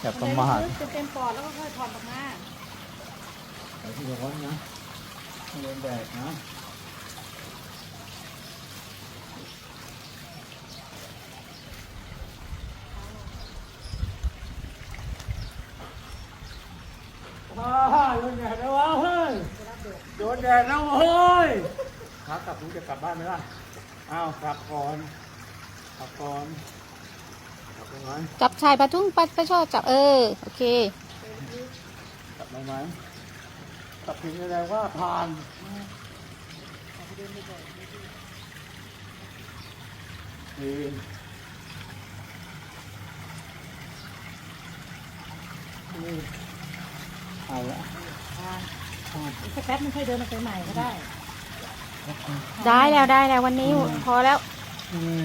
อย่าประมาทจะเต็มปอดแล้วก็ค่อยถอนออกมาแต่ที่ร้อนนะไม่โดนแดดนะว้าโดนแดดแล้ววะเฮ้ยโดนแดดแล้วเฮ้ยขากลับลุงจะกลับบ้านไหมล่ะอ้าวกลับก่อนกลับก่อน กลับไปไหมจับชายปลาทุ่งปลาปลาชอบจับเออโอเคกลับไปไหมกลับถึงแสดงว่าผ่านดีเอาละอีกสักแป๊บนึงค่อยเดินมาไปใหม่ก็ได้ ได้แล้วได้แล้ววันนี้พอแล้ว อืม